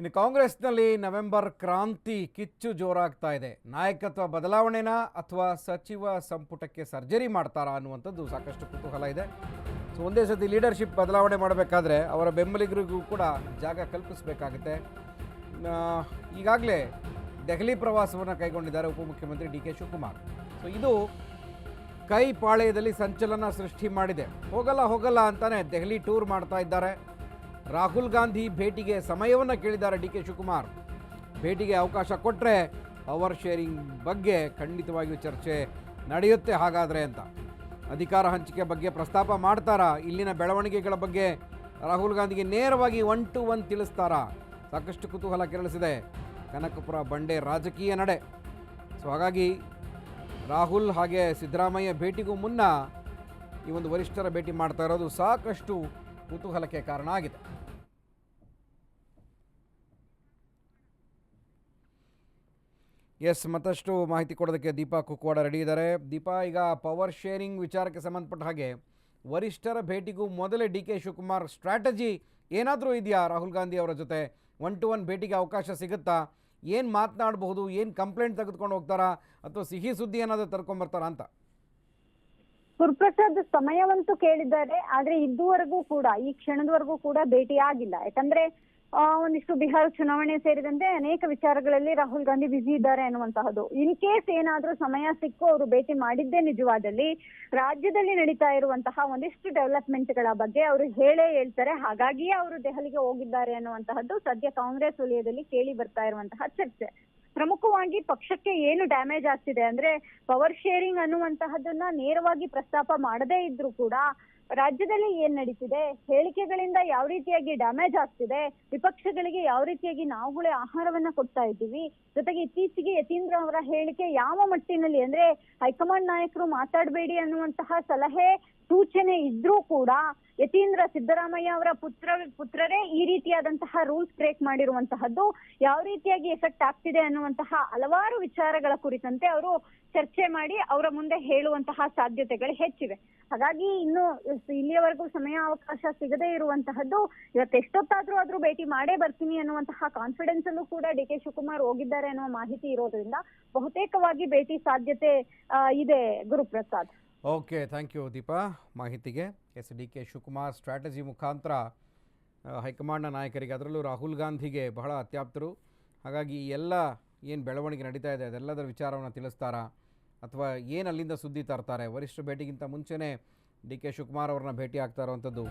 ಇನ್ನು ಕಾಂಗ್ರೆಸ್ನಲ್ಲಿ ನವೆಂಬರ್ ಕ್ರಾಂತಿ ಕಿಚ್ಚು ಜೋರಾಗ್ತಾ ಇದೆ. ನಾಯಕತ್ವ ಬದಲಾವಣೆನಾ ಅಥವಾ ಸಚಿವ ಸಂಪುಟಕ್ಕೆ ಸರ್ಜರಿ ಮಾಡ್ತಾರಾ ಅನ್ನುವಂಥದ್ದು ಸಾಕಷ್ಟು ಕುತೂಹಲ ಇದೆ. ಸೊ ಒಂದೇ ಸತಿ ಲೀಡರ್ಶಿಪ್ ಬದಲಾವಣೆ ಮಾಡಬೇಕಾದ್ರೆ ಅವರ ಬೆಂಬಲಿಗರಿಗೂ ಕೂಡ ಜಾಗ ಕಲ್ಪಿಸಬೇಕಾಗುತ್ತೆ. ಈಗಾಗಲೇ ದೆಹಲಿ ಪ್ರವಾಸವನ್ನು ಕೈಗೊಂಡಿದ್ದಾರೆ ಉಪಮುಖ್ಯಮಂತ್ರಿ ಡಿ ಕೆ ಶಿವಕುಮಾರ್. ಸೊ ಇದು ಕೈ ಪಾಳೆಯದಲ್ಲಿ ಸಂಚಲನ ಸೃಷ್ಟಿ ಮಾಡಿದೆ. ಹೋಗಲ್ಲ ಹೋಗಲ್ಲ ಅಂತಾನೆ ದೆಹಲಿ ಟೂರ್ ಮಾಡ್ತಾ ಇದ್ದಾರೆ. ರಾಹುಲ್ ಗಾಂಧಿ ಭೇಟಿಗೆ ಸಮಯವನ್ನು ಕೇಳಿದ್ದಾರೆ ಡಿ ಕೆ ಶಿವಕುಮಾರ್. ಭೇಟಿಗೆ ಅವಕಾಶ ಕೊಟ್ಟರೆ ಪವರ್ ಶೇರಿಂಗ್ ಬಗ್ಗೆ ಖಂಡಿತವಾಗಿಯೂ ಚರ್ಚೆ ನಡೆಯುತ್ತೆ ಹಾಗಾದರೆ ಅಂತ. ಅಧಿಕಾರ ಹಂಚಿಕೆ ಬಗ್ಗೆ ಪ್ರಸ್ತಾಪ ಮಾಡ್ತಾರಾ? ಇಲ್ಲಿನ ಬೆಳವಣಿಗೆಗಳ ಬಗ್ಗೆ ರಾಹುಲ್ ಗಾಂಧಿಗೆ ನೇರವಾಗಿ ಒನ್ ಟು ಒನ್ ತಿಳಿಸ್ತಾರಾ? ಸಾಕಷ್ಟು ಕುತೂಹಲ ಕೆರಳಿಸಿದೆ. ಕನಕಪುರ ಬಂಡೆ ರಾಜಕೀಯ ನಡೆ. ಸೊ ಹಾಗಾಗಿ ರಾಹುಲ್ ಹಾಗೆ ಸಿದ್ದರಾಮಯ್ಯ ಭೇಟಿಗೂ ಮುನ್ನ ಈ ಒಂದು ವರಿಷ್ಠರ ಭೇಟಿ ಮಾಡ್ತಾ ಇರೋದು ಸಾಕಷ್ಟು ಕುತೂಹಲಕ್ಕೆ ಕಾರಣ ಆಗಿದೆ. ಎಸ್, ಮತ್ತಷ್ಟು ಮಾಹಿತಿ ಕೊಡೋದಕ್ಕೆ ದೀಪಾ ಕುಕ್ವಾಡ ರೆಡಿ ಇದ್ದಾರೆ. ದೀಪಾ, ಈಗ ಪವರ್ ಶೇರಿಂಗ್ ವಿಚಾರಕ್ಕೆ ಸಂಬಂಧಪಟ್ಟ ಹಾಗೆ ವರಿಷ್ಠರ ಭೇಟಿಗೂ ಮೊದಲೇ ಡಿ ಕೆ ಶಿವಕುಮಾರ್ ಸ್ಟ್ರಾಟಜಿ ಏನಾದರೂ ಇದೆಯಾ ರಾಹುಲ್ ಗಾಂಧಿ ಅವರ ಜೊತೆ? ಒನ್ ಟು ಒನ್ ಭೇಟಿಗೆ ಅವಕಾಶ ಸಿಗುತ್ತಾ? ಏನು ಮಾತನಾಡಬಹುದು? ಏನು ಕಂಪ್ಲೇಂಟ್ ತೆಗೆದುಕೊಂಡು ಹೋಗ್ತಾರಾ? ಅಥವಾ ಸಿಹಿ ಸುದ್ದಿ ಏನಾದರೂ ತರ್ಕೊಂಬರ್ತಾರಾ ಅಂತ? ಗುರುಪ್ರಸಾದ್, ಸಮಯವಂತೂ ಕೇಳಿದ್ದಾರೆ, ಆದ್ರೆ ಇದುವರೆಗೂ ಕೂಡ, ಈ ಕ್ಷಣದವರೆಗೂ ಕೂಡ ಭೇಟಿ ಆಗಿಲ್ಲ ಯಾಕಂದ್ರೆ ಒಂದಿಷ್ಟು ಬಿಹಾರ ಚುನಾವಣೆ ಸೇರಿದಂತೆ ಅನೇಕ ವಿಚಾರಗಳಲ್ಲಿ ರಾಹುಲ್ ಗಾಂಧಿ ಬ್ಯುಸಿ ಇದ್ದಾರೆ ಅನ್ನುವಂತಹದ್ದು. ಇನ್ ಕೇಸ್ ಏನಾದ್ರೂ ಸಮಯ ಸಿಕ್ಕು ಅವರು ಭೇಟಿ ಮಾಡಿದ್ದೇ ನಿಜವಾದಲ್ಲಿ, ರಾಜ್ಯದಲ್ಲಿ ನಡೀತಾ ಇರುವಂತಹ ಒಂದಿಷ್ಟು ಡೆವಲಪ್ಮೆಂಟ್ಗಳ ಬಗ್ಗೆ ಅವರು ಹೇಳೇ ಹೇಳ್ತಾರೆ. ಹಾಗಾಗಿಯೇ ಅವರು ದೆಹಲಿಗೆ ಹೋಗಿದ್ದಾರೆ ಅನ್ನುವಂತಹದ್ದು ಸದ್ಯ ಕಾಂಗ್ರೆಸ್ ವಲಯದಲ್ಲಿ ಕೇಳಿ ಬರ್ತಾ ಇರುವಂತಹ ಚರ್ಚೆ. ಪ್ರಮುಖವಾಗಿ ಪಕ್ಷಕ್ಕೆ ಏನು ಡ್ಯಾಮೇಜ್ ಆಗ್ತಿದೆ ಅಂದ್ರೆ ಪವರ್ ಶೇರಿಂಗ್ ಅನ್ನುವಂತಹದ್ದನ್ನ ನೇರವಾಗಿ ಪ್ರಸ್ತಾಪ ಮಾಡದೇ ಇದ್ರು ಕೂಡ ರಾಜ್ಯದಲ್ಲಿ ಏನ್ ನಡೀತಿದೆ? ಹೇಳಿಕೆಗಳಿಂದ ಯಾವ ರೀತಿಯಾಗಿ ಡ್ಯಾಮೇಜ್ ಆಗ್ತಿದೆ? ವಿಪಕ್ಷಗಳಿಗೆ ಯಾವ ರೀತಿಯಾಗಿ ನಾವುಗಳೇ ಆಹಾರವನ್ನ ಕೊಡ್ತಾ ಇದ್ದೀವಿ? ಜೊತೆಗೆ ಇತ್ತೀಚೆಗೆ ಯತೀಂದ್ರ ಅವರ ಹೇಳಿಕೆ ಯಾವ ಮಟ್ಟಿನಲ್ಲಿ ಅಂದ್ರೆ ಹೈಕಮಾಂಡ್ ನಾಯಕರು ಮಾತಾಡಬೇಡಿ ಅನ್ನುವಂತಹ ಸಲಹೆ ಸೂಚನೆ ಇದ್ರೂ ಕೂಡ ಯತೀಂದ್ರ ಸಿದ್ದರಾಮಯ್ಯ ಅವರ ಪುತ್ರ, ಪುತ್ರರೇ ಈ ರೀತಿಯಾದಂತಹ ರೂಲ್ಸ್ ಕ್ರಿಯೇಟ್ ಮಾಡಿರುವಂತಹದ್ದು, ಯಾವ ರೀತಿಯಾಗಿ ಎಫೆಕ್ಟ್ ಆಗ್ತಿದೆ ಅನ್ನುವಂತಹ ಹಲವಾರು ವಿಚಾರಗಳ ಕುರಿತಂತೆ ಅವರು ಚರ್ಚೆ ಮಾಡಿ ಅವರ ಮುಂದೆ ಹೇಳುವಂತಹ ಸಾಧ್ಯತೆಗಳು ಹೆಚ್ಚಿವೆ. ಹಾಗಾಗಿ ಇನ್ನು ಇಲ್ಲಿಯವರೆಗೂ ಸಮಯ, ಅವಕಾಶ ಸಿಗದೇ ಇರುವಂತಹದ್ದು, ಇವತ್ತು ಎಷ್ಟೊತ್ತಾದ್ರೂ ಆದ್ರೂ ಭೇಟಿ ಮಾಡೇ ಬರ್ತೀನಿ ಅನ್ನುವಂತಹ ಕಾನ್ಫಿಡೆನ್ಸ್ ಅಲ್ಲೂ ಕೂಡ ಡಿ ಕೆ ಶಿವಕುಮಾರ್ ಹೋಗಿದ್ದಾರೆ ಅನ್ನುವ ಮಾಹಿತಿ ಇರೋದ್ರಿಂದ ಬಹುತೇಕವಾಗಿ ಭೇಟಿ ಸಾಧ್ಯತೆ ಇದೆ Guruprasad. Okay thank you Deepa. ಮಾಹಿತಿಗೆ S D K Shivakumar strategy ಮುಖಾಂತರ ಹೈಕಮಾಂಡ್ನ ನಾಯಕರಿಗೆ, ಅದರಲ್ಲೂ ರಾಹುಲ್ ಗಾಂಧಿಗೆ ಬಹಳ ಅತ್ಯಾಪ್ತರು. ಹಾಗಾಗಿ ಎಲ್ಲ ಏನು ಬೆಳವಣಿಗೆ ನಡೀತಾ ಇದೆ, ಅದೆಲ್ಲದರ ವಿಚಾರವನ್ನು ತಿಳಿಸ್ತಾರಾ? ಅಥವಾ ಏನು ಅಲ್ಲಿಂದ ಸುದ್ದಿ ತರ್ತಾರೆ? ವರಿಷ್ಠ ಭೇಟಿಗಿಂತ ಮುಂಚೆನೇ ಡಿ ಕೆ ಶಿವಕುಮಾರ್ ಅವ್ರನ್ನ ಭೇಟಿ ಆಗ್ತಾ ಇರುವಂಥದ್ದು